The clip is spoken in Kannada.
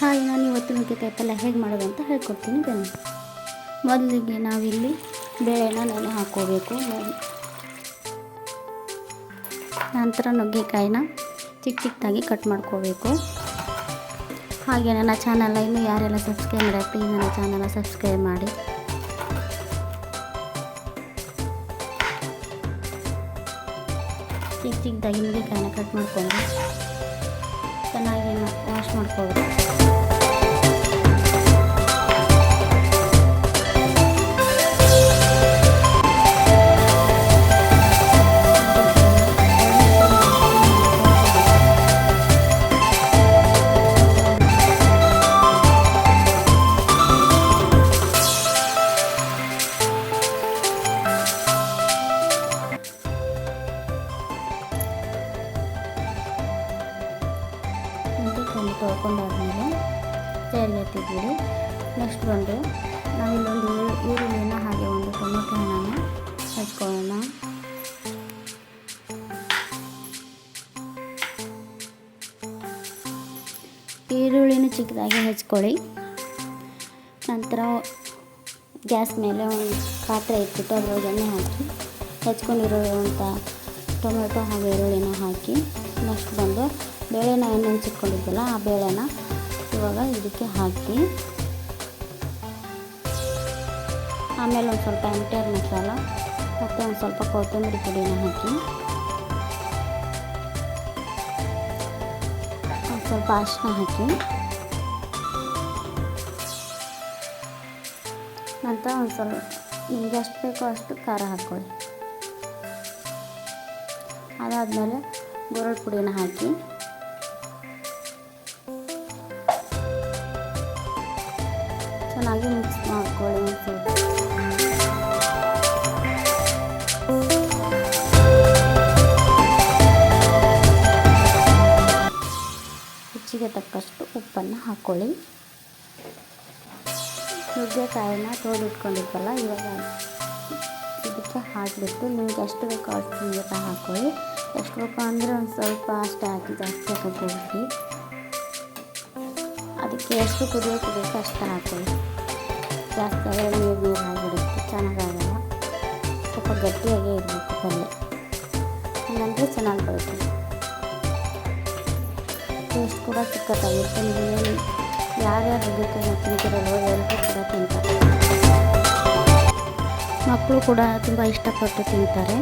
ಹಾಯ್, ನಾನು ಇವತ್ತು ನುಗ್ಗೆಕಾಯಿ ಪಲ್ಯ ಹೇಗೆ ಮಾಡೋದು ಅಂತ ಹೇಳ್ಕೊಡ್ತೀನಿ. ಬನ್ನಿ. ಮೊದಲಿಗೆ ನಾವಿಲ್ಲಿ ಬೇಳೆನ ನೆನೆ ಹಾಕ್ಕೋಬೇಕು. ನಂತರ ನುಗ್ಗೆಕಾಯಿನ ಚಿಕ್ಕ ಚಿಕ್ಕದಾಗಿ ಕಟ್ ಮಾಡ್ಕೋಬೇಕು. ಹಾಗೆ ನನ್ನ ಚಾನಲ್ ಇನ್ನು ಯಾರೆಲ್ಲ ಸಬ್ಸ್ಕ್ರೈಬ್ ಮಾಡಿ ಪ್ಲೀಸ್ ನನ್ನ ಚಾನಲ್ನ ಸಬ್ಸ್ಕ್ರೈಬ್ ಮಾಡಿ. ಚಿಕ್ಕ ಚಿಕ್ಕದಾಗಿ ನುಗ್ಗೆಕಾಯಿನ ಕಟ್ ಮಾಡ್ಕೊಂಡು ಚೆನ್ನಾಗಿ ವಾಶ್ ಮಾಡ್ಕೋಬೇಕು. ನುಗ್ಗೆಕಾಯಿ ತೊಳ್ಕೊಂಡಾದ್ಮೇಲೆ ಸೈಡ್ಗೆ ಎತ್ತಿದ್ಬಿಡಿ ನೆಕ್ಸ್ಟ್ ಬಂದು ನಾವಿಲ್ಲೊಂದು ಈರು- ಈರುಳ್ಳಿನ ಹಾಗೆ ಒಂದು ಟೊಮೆಟೊ ಹಣ್ಣನ್ನು ಹಚ್ಕೊಳ್ಳೋಣ. ಈರುಳ್ಳಿನ ಚಿಕ್ಕದಾಗಿ ಹಚ್ಕೊಳ್ಳಿ. ನಂತರ ಗ್ಯಾಸ್ ಮೇಲೆ ಒಂದು ಪಾತ್ರೆ ಇಟ್ಬಿಟ್ಟು ಅದರೊಳಗೆ ಎಣ್ಣೆ ಹಾಕಿ, ಹೆಚ್ಕೊಂಡಿರುವಂಥ ಟೊಮೆಟೊ ಹಾಗೂ ಈರುಳ್ಳಿನ ಹಾಕಿ ನೆಕ್ಸ್ಟ್ ಬಂದು ಬೇಳೆನ ಎಣ್ಣೆ ಹಚ್ಚಿಟ್ಕೊಂಡಿದ್ದಲ್ಲ ಆ ಬೇಳೆನ ಇವಾಗ ಇದಕ್ಕೆ ಹಾಕಿ, ಆಮೇಲೆ ಒಂದು ಸ್ವಲ್ಪ ಎಂಟರ್ ಮಸಾಲ ಮತ್ತು ಒಂದು ಸ್ವಲ್ಪ ಕೊತ್ತಂಬರಿ ಪುಡಿನ ಹಾಕಿ, ಒಂದು ಸ್ವಲ್ಪ ಅರಿಶಿನ ಹಾಕಿ, ನಂತರ ಒಂದು ಸ್ವಲ್ಪ ನಿಮ್ಗೆ ಎಷ್ಟು ಬೇಕೋ ಅಷ್ಟು ಖಾರ ಹಾಕ್ಕೊಳ್ಳಿ ಅದಾದಮೇಲೆ ಗುರಳ್ ಪುಡಿನ ಹಾಕಿ ಚೆನ್ನಾಗಿ ಮಿಕ್ಸ್ ಮಾಡ್ಕೊಳ್ಳಿ ರುಚಿಗೆ ತಕ್ಕಷ್ಟು ಉಪ್ಪನ್ನು ಹಾಕ್ಕೊಳ್ಳಿ ನುಗ್ಗೆಕಾಯಿನ ತೊಳೆದಿಟ್ಕೊಂಡಿದ್ದಲ್ಲ ಇವಾಗ ಇದಕ್ಕೆ ಹಾಕಿಬಿಟ್ಟು ನಿಮ್ಗೆ ಎಷ್ಟು ಬೇಕೋ ಅಷ್ಟು ನುಗ್ಗೆಕಾಯಿ ಹಾಕ್ಕೊಳ್ಳಿ ಎಷ್ಟು ಬೇಕು ಅಂದರೆ ಒಂದು ಸ್ವಲ್ಪ ಅಷ್ಟೇ ಹಾಕಿ ಜಾಸ್ತಿ ಅದಕ್ಕೆ ಎಷ್ಟು ಕುದಿಯೋಕೆ ಬೇಕು ಅಷ್ಟು ಹಾಕ್ಕೊಳ್ಳಿ ಜಾಸ್ತಿ ಆದರೆ ನೀರು ನೀರು ಆಗಿಬಿಡುತ್ತೆ, ಚೆನ್ನಾಗಾಗಲ್ಲ. ಸ್ವಲ್ಪ ಗಟ್ಟಿಯಾಗೇ ಇರಬೇಕು ಪಲ್ಯ ಹಂಗಂದ್ರೆ ಚೆನ್ನಾಗಿ ಬರುತ್ತೆ ಟೇಸ್ಟ್ ಕೂಡ ಸಖತ್ತಾಗಿರುತ್ತೆ ನೀವು ಯಾರ್ಯಾರು ನುಗ್ಗೆಕಾಯಿ ತಿಂತಿರಲ್ವೋ, ಎಲ್ಲರೂ ಕೂಡ ತಿಂತಾರೆ. ಮಕ್ಕಳು ಕೂಡ ತುಂಬ ಇಷ್ಟಪಟ್ಟು ತಿಂತಾರೆ.